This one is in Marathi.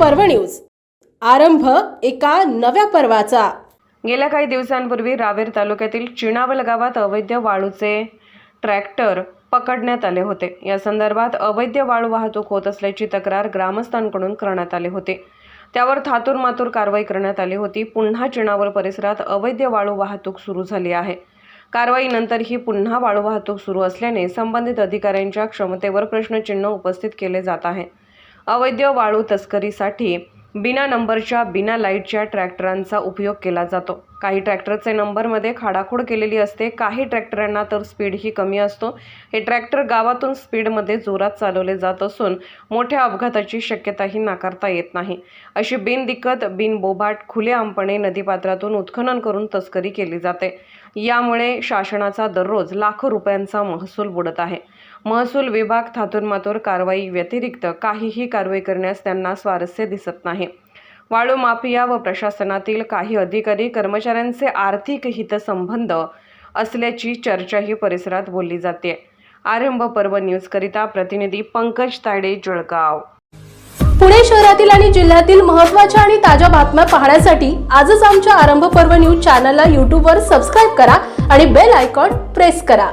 पर्व न्यूज. आरंभ एका नव्या पर्वाचा. गेल्या काही दिवसांपूर्वी रावेर तालुक्यातील चिणावल गावात अवैध वाळूचे ट्रॅक्टर पकडण्यात आले होते. या संदर्भात अवैध वाळू वाहतूक होत असल्याची तक्रार ग्रामस्थांकडून करण्यात आली होती. त्यावर थातूर मातूर कारवाई करण्यात आली होती. पुन्हा चिणावल परिसरात अवैध वाळू वाहतूक सुरू झाली आहे. कारवाईनंतर ही पुन्हा वाळू वाहतूक सुरू असल्याने संबंधित अधिकाऱ्यांच्या क्षमतेवर प्रश्नचिन्ह उपस्थित केले जात आहे. अवैध वाळू तस्करीसाठी बिना नंबरच्या बिना लाईटच्या ट्रॅक्टरांचा उपयोग केला जातो. काही ट्रॅक्टरचे नंबरमध्ये खाडाखोड केलेली असते काही ट्रॅक्टरांना तर स्पीडही कमी असतो. हे ट्रॅक्टर गावातून स्पीडमध्ये जोरात चालवले जात असून मोठ्या अपघाताची शक्यताही नाकारता येत नाही. अशी बिनदिक्कत बिनबोभाट खुलेआमपणे नदीपात्रातून उत्खनन करून तस्करी केली जाते. यामुळे शासनाचा दररोज लाखो रुपयांचा महसूल बुडत आहे. महसूल विभाग थातूरमातूर कारवाई व्यतिरिक्त काहीही कारवाई करण्यास त्यांना स्वारस्य दिसत नाही. वाळू माफिया व प्रशासनातील काही अधिकारी कर्मचाऱ्यांचे आर्थिक हितसंबंध असल्याची चर्चाही परिसरात बोलली जाते. आरंभ पर्व न्यूजकरिता प्रतिनिधी पंकज तायडे जळगाव. पुणे शहरातील आणि जिल्ह्यातील महत्त्वाच्या आणि ताज्या बातम्या पाहण्यासाठी आजच आमच्या आरंभ पर्व न्यूज चॅनलला यूट्यूबवर सबस्क्राईब करा आणि बेल आयकॉन प्रेस करा.